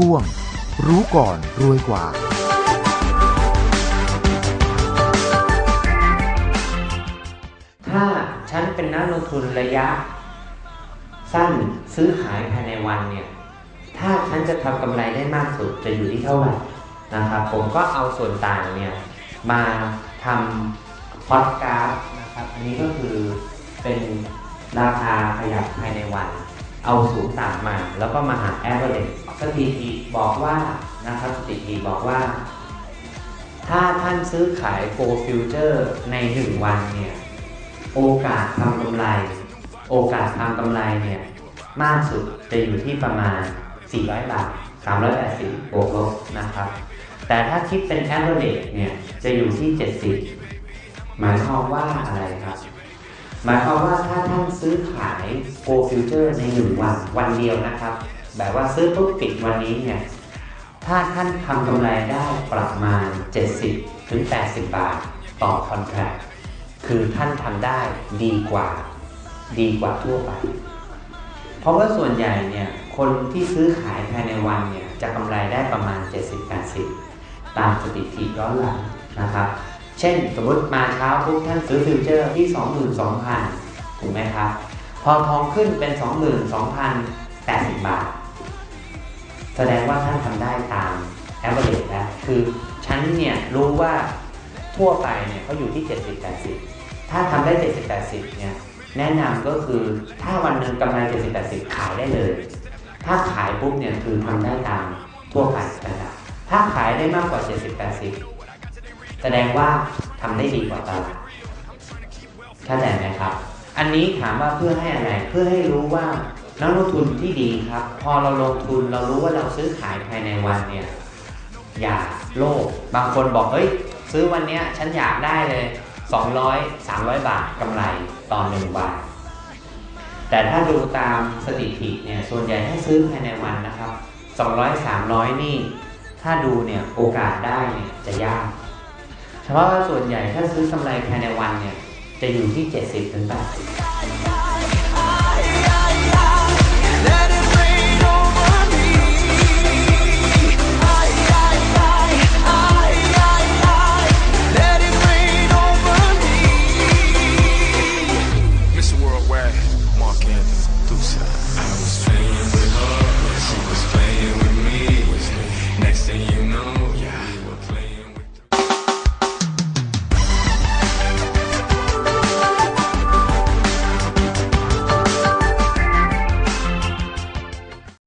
ช่วง รู้ก่อนรวยกว่า ถ้าฉันเป็นนักลงทุนระยะ สั้นซื้อขายภายในวันเนี่ย ถ้าฉันจะทำกำไรได้มากสุดจะอยู่ที่เท่าไหร่นะครับผมก็เอาส่วนต่างเนี่ยมาทำพอดกราฟนะครับ อันนี้ก็คือเป็นราคาขยับภายในวัน เอาสูงต่ำมา แล้วก็มาหา average สถิติบอกว่านะครับสถิติบอกว่า ถ้าท่านซื้อขาย Go Future ใน 1 วันเนี่ยโอกาสทำกำไร โอกาสทำกำไรเนี่ยมากสุดจะอยู่ที่ประมาณ 400 บาท 380บวกลบนะครับ แต่ถ้าคิดเป็น average เนี่ยจะอยู่ที่ 70 หมายความว่าอะไรครับ หมายความว่าถ้าท่านซื้อขาย Go Future ใน 1 วันวันเดียวนะครับ แบบว่าซื้อปุ๊บปิดวันนี้เนี่ยถ้าท่านทำกำไรได้ประมาณ 70 ถึง 80 บาท ต่อคอนแทคคือท่านทำได้ดีกว่าดีกว่าทั่วไป เพราะว่าส่วนใหญ่เนี่ยคนที่ซื้อขายภายในวันเนี่ยจะกำไรได้ประมาณ 70-80 ตามสถิติย้อนหลังนะครับ เช่นสมมติมาเช้าปุ๊บท่านซื้อฟิวเจอร์ที่ 22,000 ถูกไหมครับ พอทองขึ้นเป็น 22,080 บาทแส ดงว่าท่านทำได้ตาม average แล้วคือฉันเนี่ยรู้ว่าทั่วไปเนี่ยเขาอยู่ที่ 70-80 ถ้าทำได้ 70-80 เนี่ยแนะนำก็คือถ้าวันหนึ่งกำไร 70-80 ขายได้เลย ถ้าขายปุ๊บเนี่ยคือทำได้ตามทั่วไปนะครับถ้าขายได้มากกว่า 70-80 แสดงว่าทำได้ดีกว่าตลาดเข้าใจไหมครับ อันนี้ถามว่าเพื่อให้อะไร เพื่อให้รู้ว่า นักลงทุนที่ดีครับ พอเราลงทุนเรารู้ว่าเราซื้อขายภายในวันเนี่ยอย่าโลภบางคนบอกเฮ้ยซื้อวันเนี้ยฉันอยากได้เลย 200 300 บาทกำไรต่อหนึ่งบาท แต่ถ้าดูตามสถิติเนี่ยส่วนใหญ่ถ้าซื้อภายในวันนะครับ 200 300 นี่ ถ้าดูเนี่ยโอกาสได้เนี่ยจะยากเฉพาะว่าส่วนใหญ่ถ้าซื้อกำไรภายในวันเนี่ยจะอยู่ที่ 70-80